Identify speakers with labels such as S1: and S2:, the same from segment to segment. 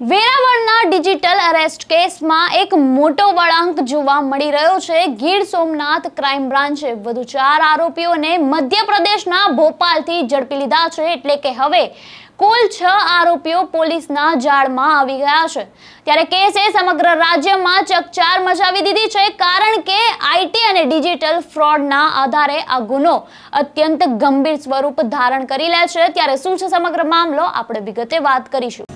S1: વેરાવળના digital arrest કેસમાં એક મોટો વળાંક જોવા મળી રહ્યો છે. ગીર સોમનાથ ક્રાઇમ બ્રાન્ચે વધુ ચાર આરોપીઓને મધ્યપ્રદેશના ભોપાલથી ઝડપી લીધા છે. એટલે કે હવે કુલ છ આરોપીઓ પોલીસના જાળમાં આવી ગયા છે. ત્યારે કેસે સમગ્ર રાજ્યમાં ચકચાર મચાવી દીધી છે, કારણ કે આઈટી અને ડિજિટલ ફ્રોડના આધારે આ ગુનો અત્યંત ગંભીર સ્વરૂપ ધારણ કરી લે છે. ત્યારે શું છે સમગ્ર મામલો? આપણે વિગતે વાત કરીશું.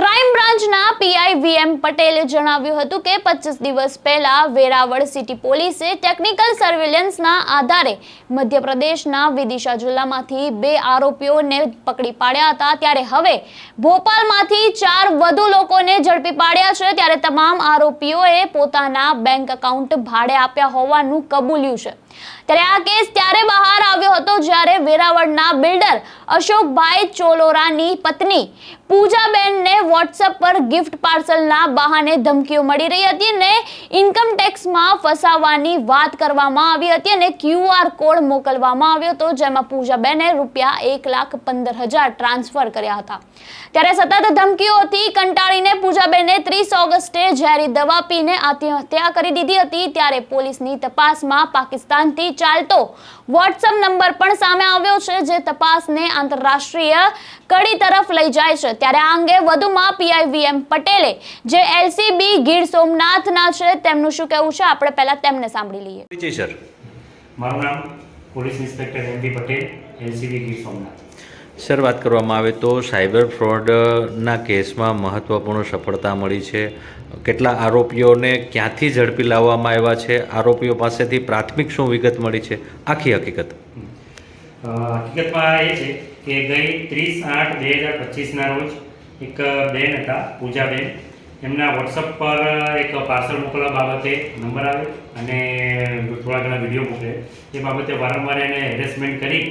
S1: ક્રાઇમ બ્રાન્ચના પીઆઈ વીએમ પટેલે જણાવ્યું હતું કે પચીસ દિવસ પહેલા વેરાવળ સિટી પોલીસે ટેકનિકલ સર્વેલન્સના આધારે મધ્યપ્રદેશના વિદિશા જિલ્લામાંથી બે આરોપીઓને પકડી પાડ્યા હતા. ત્યારે હવે ભોપાલમાંથી ચાર વધુ લોકોને ઝડપી પાડ્યા છે. ત્યારે તમામ આરોપીઓએ પોતાના બેંક એકાઉન્ટ ભાડે આપ્યા હોવાનું કબૂલ્યું છે. ત્યારે આ કેસ ત્યારે બહાર આવ્યો હતો જ્યારે વેરાવળના બિલ્ડર અશોકભાઈ ચોલોરાની પત્ની પૂજાબેનને વોટ્સઅપ પર ગિફ્ટ પાર્સલના બહાને ધમકીઓ મળી રહી હતી અને ઇન્કમ ટેક્સમાં ફસાવવાની વાત કરવામાં આવી હતી અને ક્યુઆર કોડ મોકલવામાં આવ્યો હતો, જેમાં પૂજાબેને રૂપિયા એક લાખ પંદર હજાર ટ્રાન્સફર કર્યા હતા. ત્યારે સતત ધમકીઓથી કંટાળીને પૂજાબેને ત્રીસ ઓગસ્ટે ઝેરી દવા પીને આત્મહત્યા કરી દીધી હતી. ત્યારે પોલીસની તપાસમાં પાકિસ્તાનથી ચાલતો વોટ્સઅપ નંબર પણ સામે આવ્યો છે જે તપાસને આંતરરાષ્ટ્રીય કડી તરફ લઈ જાય છે. ત્યારે આ અંગે વધુમાં પીઆઈવીએમ પટેલે જે એલસીબી ગીર સોમનાથના છે તેમનું શું કહેવું છે? આપણે પહેલા તેમને સાંભળી લઈએ.
S2: સર.
S3: મારું નામ police inspector M Patel LCB Gir Somnath.
S2: Sir, વાત કરવામાં આવે તો સાયબર ફ્રોડના કેસમાં મહત્ત્વપૂર્ણ સફળતા મળી છે. કેટલા આરોપીઓને ક્યાંથી ઝડપી લાવવામાં આવ્યા છે? આરોપીઓ પાસેથી પ્રાથમિક શું વિગત મળી છે? આખી હકીકત.
S3: હકીકતમાં એ છે કે ગઈ ત્રીસ આઠ બે હજાર પચીસના રોજ એક બેન હતા, પૂજાબેન. એમના વોટ્સઅપ પર એક પાર્સલ મોકલવા બાબતે નંબર આવ્યો અને થોડા ઘણા વીડિયો મોકલે એ બાબતે વારંવાર એને હેરેસમેન્ટ કરી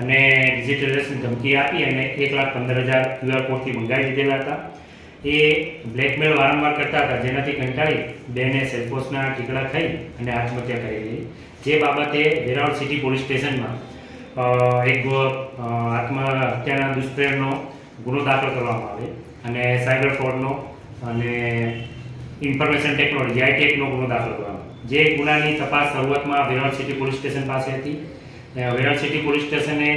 S3: અને ડિજિટલાઇઝેશન ધમકી આપી અને એક લાખ પંદર હજાર ક્યુઆર કોડથી મંગાવી દીધેલા હતા. એ બ્લેકમેલ વારંવાર કરતા હતા, જેનાથી કંટાળી બેને સેલ્ફોસના ટીકડા ખાઈ અને આત્મહત્યા કરી લીધી. જે બાબતે વેરાવળ સિટી પોલીસ સ્ટેશનમાં એક આત્મહત્યાના દુષ્પ્રેરનો ગુનો દાખલ કરવામાં આવે અને સાયબર ફ્રોડનો અને ઇન્ફોર્મેશન ટેકનોલોજી આઈટેકનો ગુનો દાખલ કરવામાં. જે ગુનાની તપાસ શરૂઆતમાં વેરાવળ સિટી પોલીસ સ્ટેશન પાસે હતી. અ, સિટી પોલીસ સ્ટેશને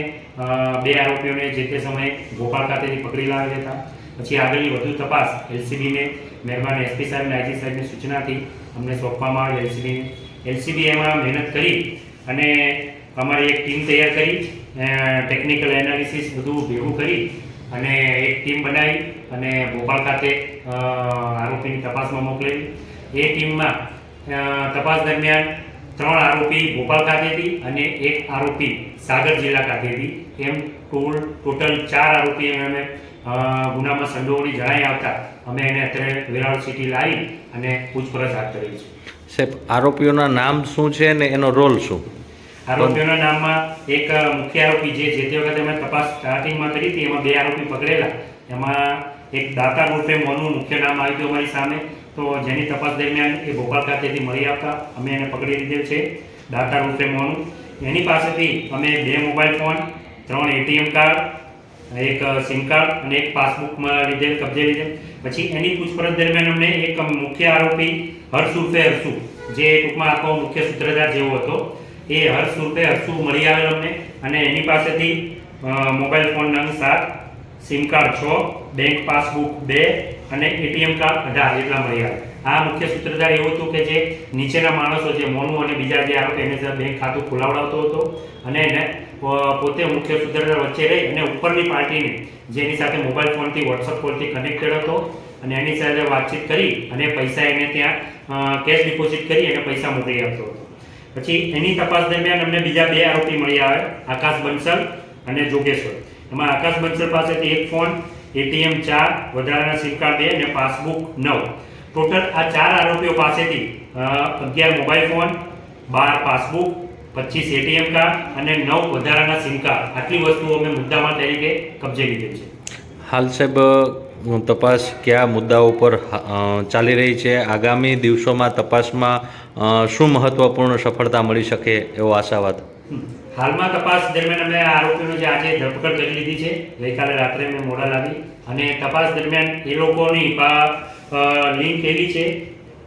S3: બે આરોપીઓને જે તે સમયે ભોપાલ ખાતેથી પકડી લાવેલ હતા. પછી આગળની વધુ તપાસ એલસીબીને મહેરબાન એસપી સાહેબને આઈજી સાહેબની સૂચનાથી અમને સોંપવામાં આવી એલસીબીને. એલસીબી એમાં મહેનત કરી અને અમારી એક ટીમ તૈયાર કરી ટેકનિકલ એનાલિસિસ બધું ભેગું કરી અને એક ટીમ બનાવી અને ભોપાલ ખાતે આરોપીની તપાસમાં મોકલેલી. એ ટીમમાં તપાસ દરમિયાન ત્રણ આરોપી ભોપાલ ખાતેથી અને એક આરોપી સાગર જિલ્લા ખાતેથી એમ ટોલ ટોટલ ચાર આરોપી અમે ગુનામાં સંડોવણી જણાઈ આવતા અમે એને અત્યારે વેરાવળ સિટી લાવી અને પૂછપરછ હાથ ધરી છે.
S2: સાહેબ આરોપીઓના નામ શું છે ને એનો રોલ શું?
S3: આરોપીઓના નામમાં એક મુખ્ય આરોપી જે જે તે વખતે અમે તપાસ સ્ટાર્ટિંગમાં કરી હતી એમાં બે આરોપી પકડેલા. એમાં એક દાતા રૂપે મોનું મુખ્ય નામ આવી ગયું અમારી સામે. તો જેની તપાસ દરમિયાન એ ભોપાલ ખાતેથી મળી આવતા અમે એને પકડી લીધેલ છે. દાતા રૂપે મોનું. એની પાસેથી અમે બે મોબાઈલ ફોન, ત્રણ એટીએમ કાર્ડ, એક સિમ કાર્ડ અને એક પાસબુકમાં લીધેલ, કબજે લીધેલ. પછી એની પૂછપરછ દરમિયાન અમને એક મુખ્ય આરોપી હર્ષ ઉર્ફે હર્ષુ, જે ટૂંકમાં આખો મુખ્ય સૂત્રધાર જેવો હતો, એ હર્ષ ઉર્ફે હર્ષુ મળી આવેલ અમને. અને એની પાસેથી મોબાઈલ ફોન નંગ સાત સિમ કાર્ડ છ, બેંક પાસબુક બે અને એટીએમ કાર્ડ અઢાર જેટલા મળી આ મુખ્ય સૂત્રધાર એવું હતું કે જે નીચેના માણસો જે મોનું અને બીજા જે આરોપી એને બેંક ખાતું ખોલાવડાવતો હતો અને એને પોતે મુખ્ય સૂત્રધાર વચ્ચે રહી અને ઉપરની પાર્ટીને જેની સાથે મોબાઈલ ફોનથી વોટ્સઅપ કોલથી કનેક્ટેડ હતો અને એની સાથે વાતચીત કરી અને પૈસા એને ત્યાં કેશ ડિપોઝિટ કરી અને પૈસા મોકલી આપતો હતો. પછી એની તપાસ દરમિયાન અમને બીજા બે આરોપી મળી આવે, આકાશ બંસલ અને જોગેશ્વર. એમાં આકાશ બંસલ પાસેથી એક ફોન એટીએમ ચાર વધારાના સિમ કાર્ડ બે અને પાસબુક નવ. ટોટલ આ ચાર આરોપીઓ પાસેથી અગિયાર મોબાઈલ ફોન બાર પાસબુક પચીસ એટીએમ કાર્ડ અને નવ વધારાના સિમ કાર્ડ. આટલી વસ્તુઓ અમે મુદ્દામાં તરીકે કબજે લીધેલ છે.
S2: હાલ સાહેબ તપાસ કયા મુદ્દાઓ પર ચાલી રહી છે? આગામી દિવસોમાં તપાસમાં શું મહત્વપૂર્ણ સફળતા મળી શકે એવો આશાવાદ.
S3: હાલમાં તપાસ દરમિયાન અમે આ આરોપીનો જે આજે ધરપકડ કરી લીધી છે, ગઈકાલે રાત્રે અમે મોડા લાવી અને તપાસ દરમિયાન એ લોકોની લિંક એવી છે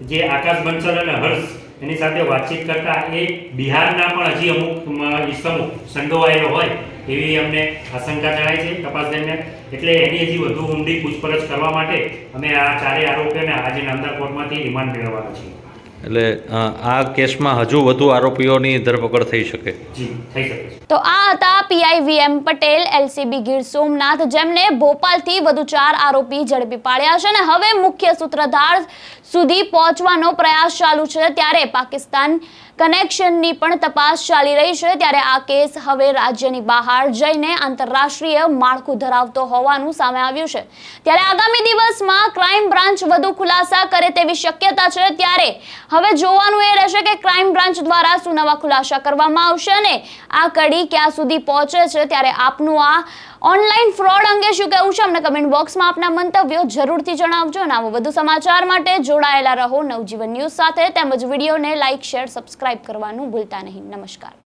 S3: જે આકાશ બંસલ અને હર્ષ એની સાથે વાતચીત કરતા એ બિહારના પણ હજી અમુક ઇસમો સંડોવાયેલો હોય એવી અમને આશંકા જણાય છે તપાસ દરમિયાન. એટલે એની હજી વધુ ઊંડી પૂછપરછ કરવા માટે અમે આ ચારેય આરોપીઓને આજે નામદાર કોર્ટમાંથી રિમાન્ડ મેળવવાના છીએ.
S2: એટલે આ કેસમાં હજુ વધુ આરોપીઓની ધરપકડ થઈ શકે.
S3: જી થઈ શકે છે.
S1: તો આ હતા PI V M Patel LCB Gir Somnath જેમને ભોપાલથી વધુ ચાર આરોપી ઝડપી પાડ્યા છે અને હવે મુખ્ય સૂત્રધાર સુધી પહોંચવાનો પ્રયાસ ચાલુ છે ત્યારે પાકિસ્તાન કનેક્શનની પણ તપાસ ચાલી રહી છે ત્યારે આ કેસ હવે રાજ્યની બહાર જઈને આંતરરાષ્ટ્રીય માળખું ધરાવતો હોવાનું સામે આવ્યું છે. ત્યારે આગામી દિવસમાં ક્રાઇમ બ્રાન્ચ વધુ ખુલાસા કરે તેવી શક્યતા છે ત્યારે હવે જોવાનું એ રહેશે કે ક્રાઇમ બ્રાન્ચ દ્વારા શું નવા ખુલાસા કરવામાં આવશે અને આ કડી ક્યાં સુધી પહોંચે છે ત્યારે આપનું આ ઓનલાઈન ફ્રોડ અંગે શું કહેવું છે અમને કમેન્ટ બોક્સમાં આપના મંતવ્યો જરૂરથી જણાવજો અને આવો વધુ સમાચાર માટે જોડાયેલા રહો નવજીવન ન્યૂઝ સાથે તેમજ વિડીયોને લાઇક શેર સબસ્ક્રાઇબ કરવાનું ભૂલતા નહીં. નમસ્કાર.